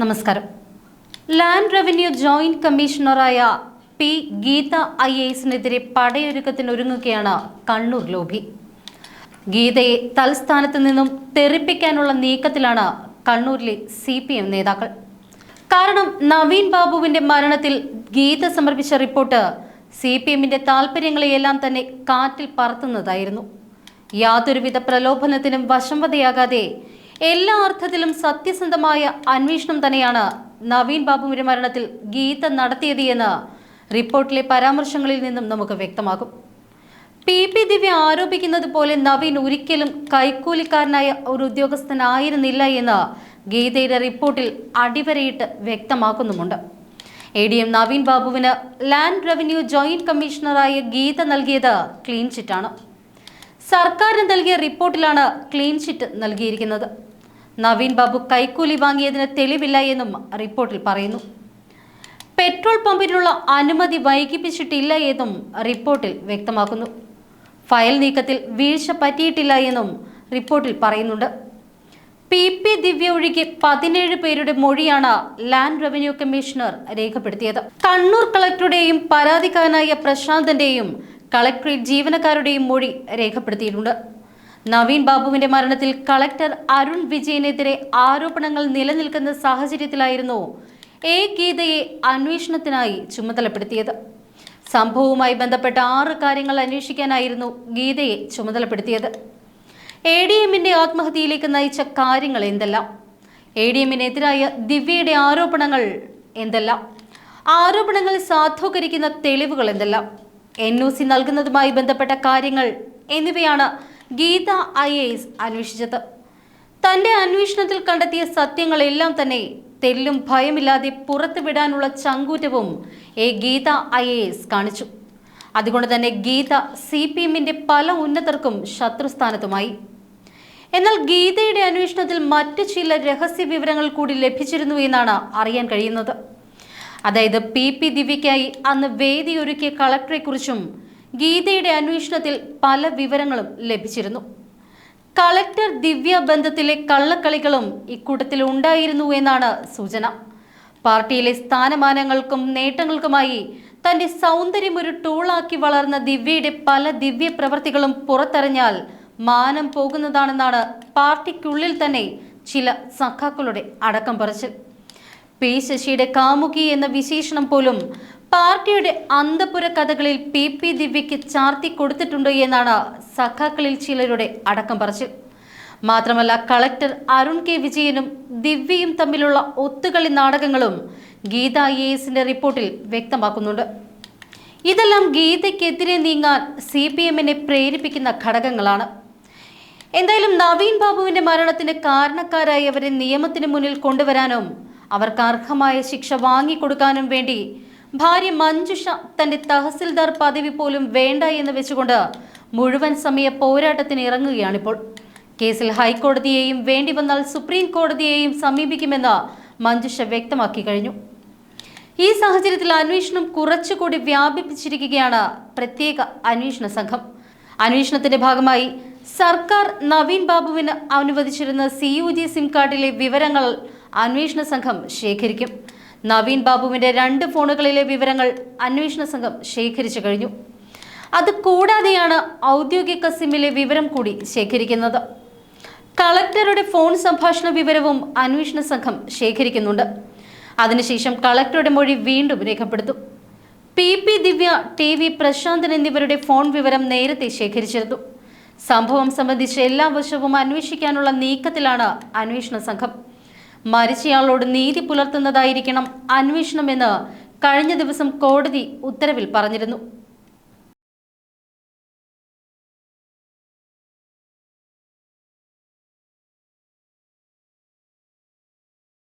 നമസ്കാരം. Land revenue joint കമ്മീഷണറായ P. Geetha I. എസിനെതിരെ പടയൊരുക്കത്തിനൊരുങ്ങുകയാണ് കണ്ണൂർ ലോബി. ഗീതയെ തൽസ്ഥാനത്ത് നിന്നും തെറിപ്പിക്കാനുള്ള നീക്കത്തിലാണ് കണ്ണൂരിലെ സി പി എം നേതാക്കൾ. കാരണം നവീൻ ബാബുവിന്റെ മരണത്തിൽ ഗീത സമർപ്പിച്ച റിപ്പോർട്ട് സി പി എമ്മിന്റെ താല്പര്യങ്ങളെയെല്ലാം തന്നെ കാറ്റിൽ പറത്തുന്നതായിരുന്നു. യാതൊരുവിധ പ്രലോഭനത്തിനും വശംവതയാകാതെ എല്ലാ അർത്ഥത്തിലും സത്യസന്ധമായ അന്വേഷണം തന്നെയാണ് നവീൻ ബാബുവിന്റെ മരണത്തിൽ ഗീത നടത്തിയത് എന്ന് റിപ്പോർട്ടിലെ പരാമർശങ്ങളിൽ നിന്നും നമുക്ക് വ്യക്തമാകും. പി പി ദിവ്യ ആരോപിക്കുന്നത് പോലെ നവീൻ ഒരിക്കലും കൈക്കൂലിക്കാരനായ ഒരു ഉദ്യോഗസ്ഥനായിരുന്നില്ല എന്ന് ഗീതയുടെ റിപ്പോർട്ടിൽ അടിവരയിട്ട് വ്യക്തമാക്കുന്നുമുണ്ട്. എ ഡി എം നവീൻ ബാബുവിന് ലാൻഡ് റവന്യൂ ജോയിന്റ് കമ്മീഷണറായ ഗീത നൽകിയത് ക്ലീൻ ചിറ്റാണ്. സർക്കാരിന് നൽകിയ റിപ്പോർട്ടിലാണ് ക്ലീൻ ചിറ്റ് നൽകിയിരിക്കുന്നത്. നവീൻ ബാബു കൈക്കൂലി വാങ്ങിയതിന് തെളിവില്ല എന്നും റിപ്പോർട്ടിൽ പറയുന്നു. പെട്രോൾ പമ്പിനുള്ള അനുമതി വൈകിപ്പിച്ചിട്ടില്ല എന്നും റിപ്പോർട്ടിൽ വ്യക്തമാക്കുന്നു. ഫയൽ നീക്കത്തിൽ വീഴ്ച പറ്റിയിട്ടില്ല എന്നും റിപ്പോർട്ടിൽ പറയുന്നുണ്ട്. പി പി ദിവ്യ ഒഴികെ പതിനേഴ് പേരുടെ മൊഴിയാണ് ലാൻഡ് റവന്യൂ കമ്മീഷണർ രേഖപ്പെടുത്തിയത്. കണ്ണൂർ കളക്ടറുടെയും പരാതിക്കാരനായ പ്രശാന്തന്റെയും കളക്ടറേറ്റ് ജീവനക്കാരുടെയും മൊഴി രേഖപ്പെടുത്തിയിട്ടുണ്ട്. നവീൻ ബാബുവിന്റെ മരണത്തിൽ കളക്ടർ അരുൺ വിജയനെതിരെ ആരോപണങ്ങൾ നിലനിൽക്കുന്ന സാഹചര്യത്തിലായിരുന്നു എ ഗീതയെ അന്വേഷണത്തിനായി ചുമതലപ്പെടുത്തിയത്. സംഭവവുമായി ബന്ധപ്പെട്ട ആറ് കാര്യങ്ങൾ അന്വേഷിക്കാനായിരുന്നു ഗീതയെ ചുമതലപ്പെടുത്തിയത്. എ ഡി എമ്മിന്റെ ആത്മഹത്യയിലേക്ക് നയിച്ച കാര്യങ്ങൾ എന്തെല്ലാം? എ ഡി എമ്മിനെതിരായ ദിവ്യയുടെ ആരോപണങ്ങൾ എന്തെല്ലാം? ആരോപണങ്ങൾ സാധൂകരിക്കുന്ന തെളിവുകൾ എന്തെല്ലാം? എൻ ഒ സി നൽകുന്നതുമായി ബന്ധപ്പെട്ട കാര്യങ്ങൾ എന്നിവയാണ് ഗീത ഐ എസ് അന്വേഷിച്ചത്. തന്റെ അന്വേഷണത്തിൽ കണ്ടെത്തിയ സത്യങ്ങളെല്ലാം തന്നെ തെല്ലും ഭയമില്ലാതെ പുറത്തുവിടാനുള്ള ചങ്കൂറ്റവും A Geetha I A S കാണിച്ചു. അതുകൊണ്ട് തന്നെ ഗീത സി പി എമ്മിന്റെ പല ഉന്നതർക്കും ശത്രുസ്ഥാനത്തുമായി. എന്നാൽ ഗീതയുടെ അന്വേഷണത്തിൽ മറ്റു ചില രഹസ്യ വിവരങ്ങൾ കൂടി ലഭിച്ചിരുന്നു എന്നാണ് അറിയാൻ കഴിയുന്നത്. അതായത് പി പി ദിവ്യയ്ക്കായി അന്ന് വേദിയൊരുക്കിയ കളക്ടറെക്കുറിച്ചും ഗീതയുടെ അന്വേഷണത്തിൽ പല വിവരങ്ങളും ലഭിച്ചിരുന്നു. കളക്ടർ ദിവ്യ ബന്ധത്തിലെ കള്ളക്കളികളും ഇക്കൂട്ടത്തിൽ ഉണ്ടായിരുന്നു എന്നാണ് സൂചന. പാർട്ടിയിലെ സ്ഥാനമാനങ്ങൾക്കും നേട്ടങ്ങൾക്കുമായി തന്റെ സൗന്ദര്യം ഒരു ടൂളാക്കി വളർന്ന ദിവ്യയുടെ പല ദിവ്യ പ്രവർത്തികളും പുറത്തറിഞ്ഞാൽ മാനം പോകുന്നതാണെന്നാണ് പാർട്ടിക്കുള്ളിൽ തന്നെ ചില സഖാക്കളുടെ അടക്കം പറച്ചിൽ. പി ശശിയുടെ കാമുകി എന്ന വിശേഷണം പോലും പാർട്ടിയുടെ അന്തപുര കഥകളിൽ പി പി ദിവ്യയ്ക്ക് ചാർത്തി കൊടുത്തിട്ടുണ്ട് എന്നാണ് സഖാക്കളിൽ ചിലരുടെ അടക്കം പറച്ചിൽ. മാത്രമല്ല കളക്ടർ അരുൺ കെ വിജയനും ദിവ്യയും തമ്മിലുള്ള ഒത്തുകളി നാടകങ്ങളും ഗീത ഐ എസിന്റെ റിപ്പോർട്ടിൽ വ്യക്തമാക്കുന്നുണ്ട്. ഇതെല്ലാം ഗീതയ്ക്കെതിരെ നീങ്ങാൻ സി പി എമ്മിനെ പ്രേരിപ്പിക്കുന്ന ഘടകങ്ങളാണ്. എന്തായാലും നവീൻ ബാബുവിന്റെ മരണത്തിന് കാരണക്കാരായവരെ നിയമത്തിന് മുന്നിൽ കൊണ്ടുവരാനും അവർക്ക് അർഹമായ ശിക്ഷ വാങ്ങിക്കൊടുക്കാനും വേണ്ടി ഭാര്യ മഞ്ജുഷ തന്റെ തഹസിൽദാർ പദവി പോലും വേണ്ട എന്ന് വെച്ചുകൊണ്ട് മുഴുവൻ സമയ പോരാട്ടത്തിന് ഇറങ്ങുകയാണിപ്പോൾ. കേസിൽ ഹൈക്കോടതിയെയും വേണ്ടി വന്നാൽ സുപ്രീം കോടതിയെയും സമീപിക്കുമെന്ന് മഞ്ജുഷ വ്യക്തമാക്കി കഴിഞ്ഞു. ഈ സാഹചര്യത്തിൽ അന്വേഷണം കുറച്ചുകൂടി വ്യാപിപ്പിച്ചിരിക്കുകയാണ് പ്രത്യേക അന്വേഷണ സംഘം. അന്വേഷണത്തിന്റെ ഭാഗമായി സർക്കാർ നവീൻ ബാബുവിന് അനുവദിച്ചിരുന്ന സി യു ജി സിം കാർഡിലെ വിവരങ്ങൾ അന്വേഷണ സംഘം ശേഖരിക്കും. നവീൻ ബാബുവിന്റെ രണ്ട് ഫോണുകളിലെ വിവരങ്ങൾ അന്വേഷണ സംഘം ശേഖരിച്ചു കഴിഞ്ഞു. അത് കൂടാതെയാണ് ഔദ്യോഗിക സിമ്മിലെ വിവരം കൂടി ശേഖരിക്കുന്നത്. കളക്ടറുടെ ഫോൺ സംഭാഷണ വിവരവും അന്വേഷണ സംഘം ശേഖരിക്കുന്നുണ്ട്. അതിനുശേഷം കളക്ടറുടെ മൊഴി വീണ്ടും രേഖപ്പെടുത്തും. P P Divya T V Prashanthan എന്നിവരുടെ ഫോൺ വിവരം നേരത്തെ ശേഖരിച്ചിരുന്നു സംഭവം സംബന്ധിച്ച് എല്ലാ വശവും അന്വേഷിക്കാനുള്ള നീക്കത്തിലാണ് അന്വേഷണ സംഘം. മരിച്ചയാളോട് നീതി പുലർത്തുന്നതായിരിക്കണം അന്വേഷണമെന്ന് കഴിഞ്ഞ ദിവസം കോടതി ഉത്തരവിൽ പറഞ്ഞിരുന്നു